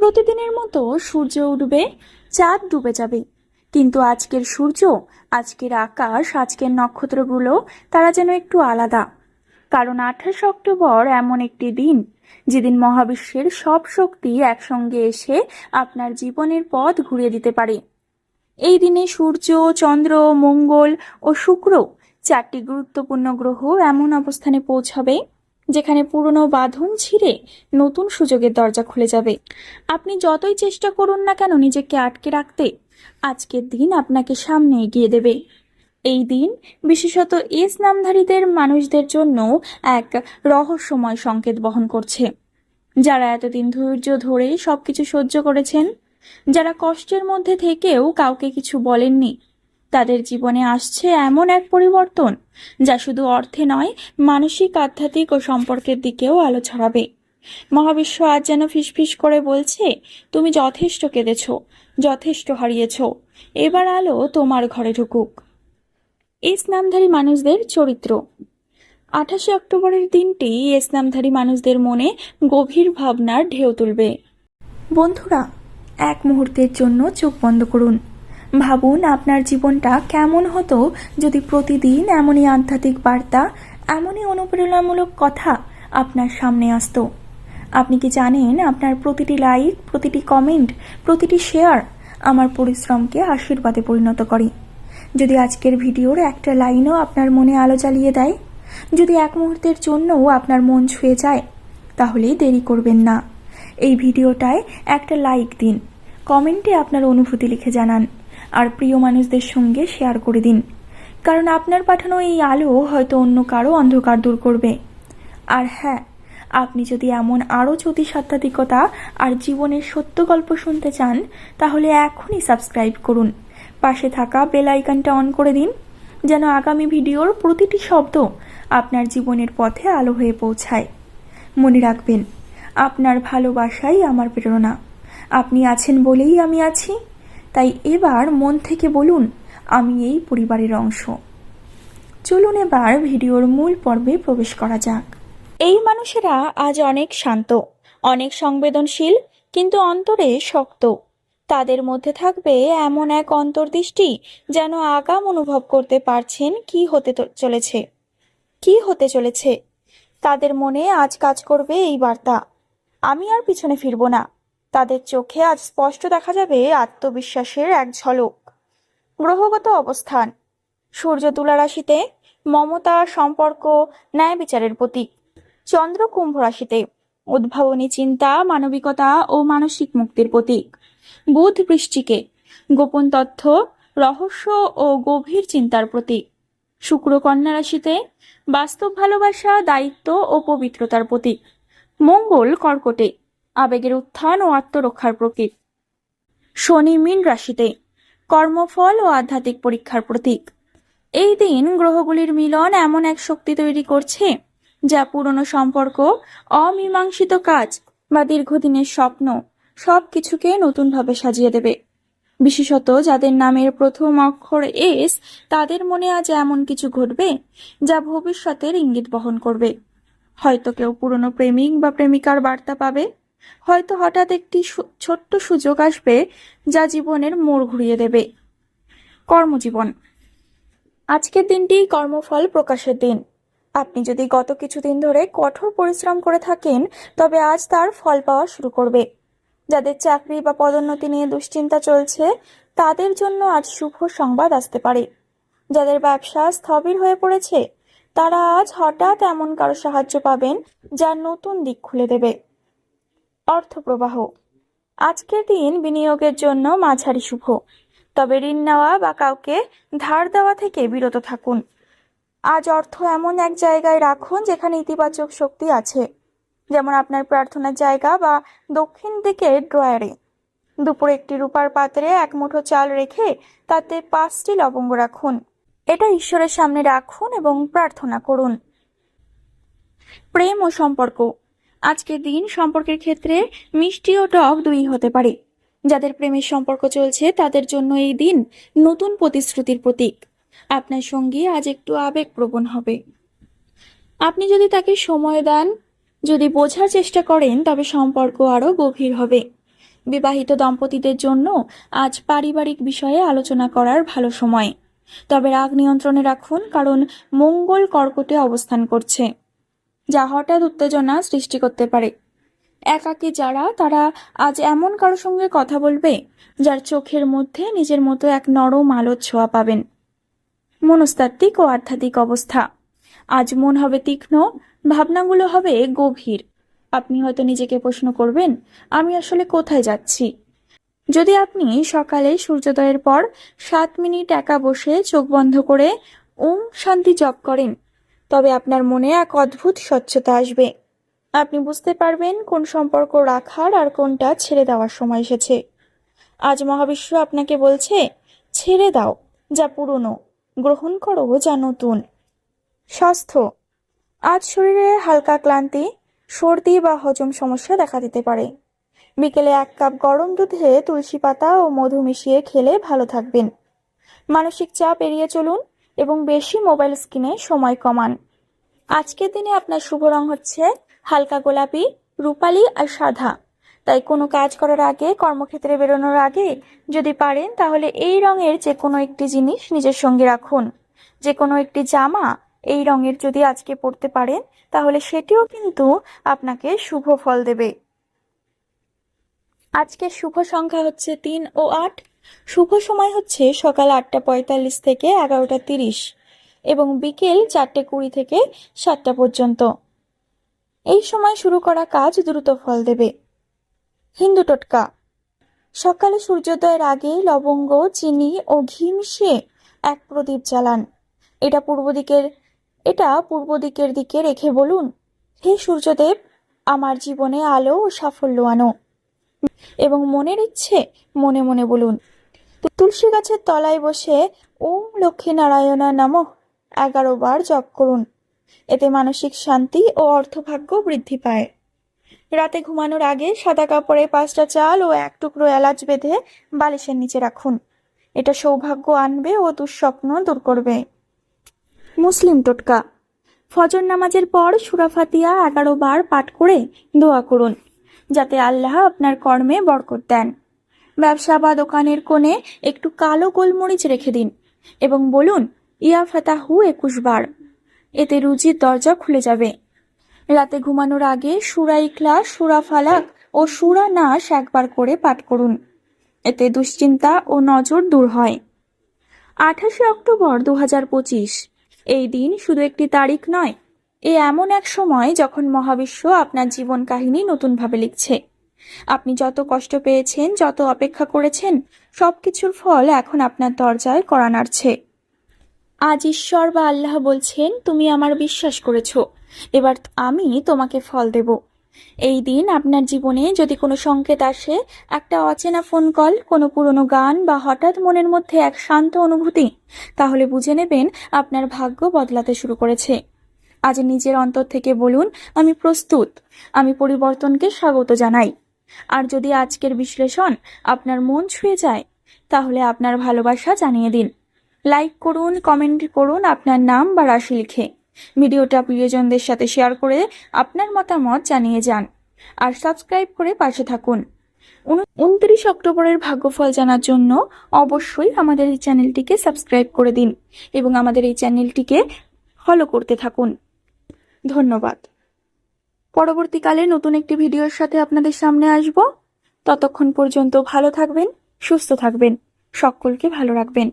প্রতিদিনের মতো সূর্য উঠবে, চাঁদ ডুবে যাবে। কিন্তু আজকের সূর্য, আজকের আকাশ, আজকের নক্ষত্রগুলো, তারা যেন একটু আলাদা। কারণ আঠাশ অক্টোবর এমন একটি দিন, যেদিন মহাবিশ্বের সব শক্তি একসঙ্গে এসে আপনার জীবনের পথ ঘুরিয়ে দিতে পারে। এই দিনে সূর্য, চন্দ্র, মঙ্গল ও শুক্র চারটি গুরুত্বপূর্ণ গ্রহ এমন অবস্থানে পৌঁছাবে। যেখানে পুরনো বাঁধন ছিঁড়ে নতুন সুযোগের দরজা খুলে যাবে। আপনি যতই চেষ্টা করুন না কেন নিজেকে আটকে রাখতে, আজকের দিন আপনাকে সামনে এগিয়ে দেবে। এই দিন বিশেষত এস নামধারীদের মানুষদের জন্য এক রহস্যময় সংকেত বহন করছে। যারা এতদিন ধৈর্য ধরে সবকিছু সহ্য করেছেন, যারা কষ্টের মধ্যে থেকেও কাউকে কিছু বলেননি তাদের জীবনে আসছে এমন এক পরিবর্তন, যা শুধু অর্থে নয়, মানসিক, আধ্যাত্মিক ও সম্পর্কের দিকেও আলো ছড়াবে। মহাবিশ্ব আজ যেন ফিসফিস করে বলছে, তুমি যথেষ্ট কেঁদেছ, যথেষ্ট হারিয়েছ। এবার আলো তোমার ঘরে ঢুকুক। এস নামধারী মানুষদের চরিত্র। আঠাশে অক্টোবরের দিনটি এস নামধারী মানুষদের মনে গভীর ভাবনার ঢেউ তুলবে। বন্ধুরা, এক মুহূর্তের জন্য চোখ বন্ধ করুন। ভাবুন আপনার জীবনটা কেমন হতো যদি প্রতিদিন এমনই আধ্যাত্মিক বার্তা, এমনই অনুপ্রেরণামূলক কথা আপনার সামনে আসতো। আপনি কি জানেন আপনার প্রতিটি লাইক, প্রতিটি কমেন্ট, প্রতিটি শেয়ার আমার পরিশ্রমকে আশীর্বাদে পরিণত করে? যদি আজকের ভিডিওর একটা লাইনও আপনার মনে আলো জ্বালিয়ে দেয়, যদি এক মুহূর্তের জন্যও আপনার মন ছুঁয়ে যায়, তাহলে দেরি করবেন না। এই ভিডিওটায় একটা লাইক দিন, কমেন্টে আপনার অনুভূতি লিখে জানান। আর প্রিয় মানুষদের সঙ্গে শেয়ার করে দিন। কারণ আপনার পাঠানো এই আলো হয়তো অন্য কারও অন্ধকার দূর করবে। আর হ্যাঁ আপনি যদি এমন আরও জ্যোতিষাত্ত্বিকতা আর জীবনের সত্য গল্প শুনতে চান, তাহলে এখনই সাবস্ক্রাইব করুন। পাশে থাকা বেল আইকনটা অন করে দিন, যেন আগামী ভিডিওর প্রতিটি শব্দ আপনার জীবনের পথে আলো হয়ে পৌঁছায়। মনে রাখবেন, আপনার ভালোবাসাই আমার প্রেরণা। আপনি আছেন বলেই আমি আছি। তাই এবার মন থেকে বলুন, আমি এই পরিবারের অংশ। চলুন এবার ভিডিওর মূল পর্বে প্রবেশ করা যাক। এই মানুষেরা আজ অনেক শান্ত, অনেক সংবেদনশীল, কিন্তু অন্তরে শক্ত। তাদের মধ্যে থাকবে এমন এক অন্তর্দৃষ্টি যেন আগাম অনুভব করতে পারছেন কি হতে চলেছে। কি হতে চলেছে? তাদের মনে আজ কাজ করবে এই বার্তা। আমি আর পিছনে ফিরবো না। তাদের চোখে আজ স্পষ্ট দেখা যাবে আত্মবিশ্বাসের এক ঝলক। গ্রহগত অবস্থান। সূর্য তুলা রাশিতে মমতা সম্পর্ক, ন্যায় বিচারের প্রতীক। চন্দ্র কুম্ভ রাশিতে উদ্ভাবনী চিন্তা, মানবিকতা ও মানসিক মুক্তির প্রতীক। বুধ বৃষ্টিকে গোপন তথ্য, রহস্য ও গভীর চিন্তার প্রতীক। শুক্র কন্যা রাশিতে বাস্তব ভালোবাসা, দায়িত্ব ও পবিত্রতার প্রতীক। মঙ্গল কর্কটে আবেগের উত্থান ও আত্মরক্ষার প্রতীক। শনি মীন রাশিতে কর্মফল ও আধ্যাত্মিক পরীক্ষার প্রতীক। এই দিন গ্রহগুলির মিলন এমন এক শক্তি তৈরি করছে, যা পুরনো সম্পর্ক, অমীমাংসিত কাজ বা দীর্ঘদিনের স্বপ্ন সব কিছুকে নতুনভাবে সাজিয়ে দেবে। বিশেষত যাদের নামের প্রথম অক্ষর এস, তাদের মনে আজ এমন কিছু ঘটবে যা ভবিষ্যতের ইঙ্গিত বহন করবে। হয়তো কেউ পুরনো প্রেমিক বা প্রেমিকার বার্তা পাবে হয়তো হঠাৎ একটি ছোট্ট সুযোগ আসবে যা জীবনের মোড় ঘুরিয়ে দেবে। কর্মজীবন। আজকের দিনটি কর্মফল প্রকাশের দিন। আপনি যদি গত কিছুদিন ধরে কঠোর পরিশ্রম করে থাকেন, তবে আজ তার ফল পাওয়া শুরু করবে। যাদের চাকরি বা পদোন্নতি নিয়ে দুশ্চিন্তা চলছে, তাদের জন্য আজ শুভ সংবাদ আসতে পারে। যাদের ব্যবসা স্থবির হয়ে পড়েছে, তারা আজ হঠাৎ এমন কারও সাহায্য পাবেন যা নতুন দিক খুলে দেবে। অর্থ প্রবাহ আজকের দিন বিনিয়োগের জন্য মাঝারি শুভ। তবে ঋণ নেওয়া বা কাউকে ধার দেওয়া থেকে বিরত থাকুন। আজ অর্থ এমন এক জায়গায় রাখুন যেখানে ইতিবাচক শক্তি আছে। যেমন আপনার প্রার্থনার জায়গা বা দক্ষিণ দিকের ড্রয়ারে। দুপুরে একটি রূপার পাত্রে এক মুঠো চাল রেখে তাতে পাঁচটি লবঙ্গ রাখুন। এটা ঈশ্বরের সামনে রাখুন এবং প্রার্থনা করুন। প্রেম ও সম্পর্ক। আজকের দিন সম্পর্কের ক্ষেত্রে মিষ্টি ও টক দুই হতে পারে। যাদের প্রেমের সম্পর্ক চলছে, তাদের জন্য এই দিন নতুন প্রতিশ্রুতির প্রতীক। আপনার সঙ্গী আজ একটু আবেগপ্রবণ হবে। আপনি যদি তাকে সময় দেন, যদি বোঝার চেষ্টা করেন, তবে সম্পর্ক আরও গভীর হবে। বিবাহিত দম্পতিদের জন্য আজ পারিবারিক বিষয়ে আলোচনা করার ভালো সময়। তবে রাগ নিয়ন্ত্রণে রাখুন, কারণ মঙ্গল কর্কটে অবস্থান করছে। যা হঠাৎ উত্তেজনা সৃষ্টি করতে পারে। একাকী যারা, তারা আজ এমন কারও সঙ্গে কথা বলবে, যার চোখের মধ্যে নিজের মতো এক নরম আলোর ছোঁয়া পাবেন। মনস্তাত্ত্বিক ও আধ্যাত্মিক অবস্থা। আজ মন হবে তীক্ষ্ণ, ভাবনাগুলো হবে গভীর। আপনি হয়তো নিজেকে প্রশ্ন করবেন, আমি আসলে কোথায় যাচ্ছি? যদি আপনি সকালে সূর্যোদয়ের পর সাত মিনিট একা বসে চোখ বন্ধ করে ওম শান্তি জপ করেন তবে আপনার মনে এক অদ্ভুত স্বচ্ছতা আসবে। আপনি বুঝতে পারবেন কোন সম্পর্ক রাখার আর কোনটা ছেড়ে দেওয়ার সময় এসেছে। আজ মহাবিশ্ব আপনাকে বলছে, ছেড়ে দাও, যা পুরনো। গ্রহণ করো যা নতুন। স্বাস্থ্য। আজ শরীরে হালকা ক্লান্তি, সর্দি বা হজম সমস্যা দেখা দিতে পারে। বিকেলে এক কাপ গরম দুধে তুলসী পাতা ও মধু মিশিয়ে খেলে ভালো থাকবেন। মানসিক চাপ এড়িয়ে চলুন এবং বেশি মোবাইল স্ক্রিনে সময় কমান। আজকের দিনে আপনার শুভ রং হচ্ছে হালকা গোলাপি, রূপালি আর সাদা। তাই কোনো কাজ করার আগে, কর্মক্ষেত্রে বেরোনোর আগে যদি পারেন, তাহলে এই রঙের যে কোনো একটি জিনিস নিজের সঙ্গে রাখুন। যে কোনো একটি জামা এই রঙের যদি আজকে পরতে পারেন, তাহলে সেটিও কিন্তু আপনাকে শুভ ফল দেবে। আজকের শুভ সংখ্যা হচ্ছে তিন ও আট। শুভ সময় হচ্ছে সকাল আটটা পঁয়তাল্লিশ থেকে এগারোটা তিরিশ এবং বিকেল চারটে কুড়ি থেকে সাতটা পর্যন্ত। এই সময় শুরু করা কাজ দ্রুত ফল দেবে। হিন্দু টোটকা। সকালে সূর্যোদয়ের আগে লবঙ্গ, চিনি ও ঘি মিশিয়ে এক প্রদীপ জ্বালান। এটা পূর্ব দিকের, এটা পূর্ব দিকের দিকে রেখে বলুন, হে সূর্যদেব, আমার জীবনে আলো ও সাফল্য আনো। এবং মনের ইচ্ছে মনে মনে বলুন। তুলসী গাছের তলায় বসে ওম লক্ষ্মী নারায়ণা নাম এগারো বার জপ করুন। এতে মানসিক শান্তি ও অর্থভাগ্য বৃদ্ধি পায়। রাতে ঘুমানোর আগে সাদা কাপড়ে পাঁচটা চাল ও এক টুকরো এলাচ বেঁধে বালিশের নিচে রাখুন। এটা সৌভাগ্য আনবে ও দুঃস্বপ্ন দূর করবে। মুসলিম টোটকা। ফজর নামাজের পর সুরাফাতিয়া এগারো বার পাঠ করে দোয়া করুন। যাতে আল্লাহ আপনার কর্মে বরকত দেন। ব্যবসা বা দোকানের কোণে একটু কালো গোলমরিচ রেখে দিন এবং বলুন, ইয়া ফাতাহু একুশ বার। এতে রুজির দরজা খুলে যাবে। রাতে ঘুমানোর আগে সুরা ইখলাস সুরা ফালাক ও সুরা নাশ একবার করে পাঠ করুন। এতে দুশ্চিন্তা ও নজর দূর হয়। আঠাশে অক্টোবর দু হাজার পঁচিশ, এই দিন শুধু একটি তারিখ নয় এ এমন এক সময় যখন মহাবিশ্ব আপনার জীবন কাহিনী নতুনভাবে লিখছে। আপনি যত কষ্ট পেয়েছেন, যত অপেক্ষা করেছেন, সবকিছুর ফল এখন আপনার দরজায় করা নাড়ছে। আজ ঈশ্বর বা আল্লাহ বলছেন, তুমি আমার বিশ্বাস করেছ, এবার আমি তোমাকে ফল দেব। এই দিন আপনার জীবনে যদি কোনো সংকেত আসে, একটা অচেনা ফোন কল কোনো পুরনো গান বা হঠাৎ মনের মধ্যে এক শান্ত অনুভূতি, তাহলে বুঝে নেবেন আপনার ভাগ্য বদলাতে শুরু করেছে। আজ নিজের অন্তর থেকে বলুন, আমি প্রস্তুত। আমি পরিবর্তনকে স্বাগত জানাই। আর যদি আজকের বিশ্লেষণ আপনার মন ছুঁয়ে যায়, তাহলে আপনার ভালোবাসা জানিয়ে দিন। লাইক করুন, কমেন্ট করুন আপনার নাম বা রাশি লিখে। ভিডিওটা প্রিয়জনদের সাথে শেয়ার করে আপনার মতামত জানিয়ে যান। আর সাবস্ক্রাইব করে পাশে থাকুন। উনত্রিশ অক্টোবরের ভাগ্যফল জানার জন্য অবশ্যই আমাদের এই চ্যানেলটিকে সাবস্ক্রাইব করে দিন এবং আমাদের এই চ্যানেলটিকে ফলো করতে থাকুন। ধন্যবাদ। পরবর্তীকালে নতুন একটি ভিডিওর সাথে আপনাদের সামনে আসব। ততক্ষণ পর্যন্ত ভালো থাকবেন, সুস্থ থাকবেন, সকলকে ভালো রাখবেন।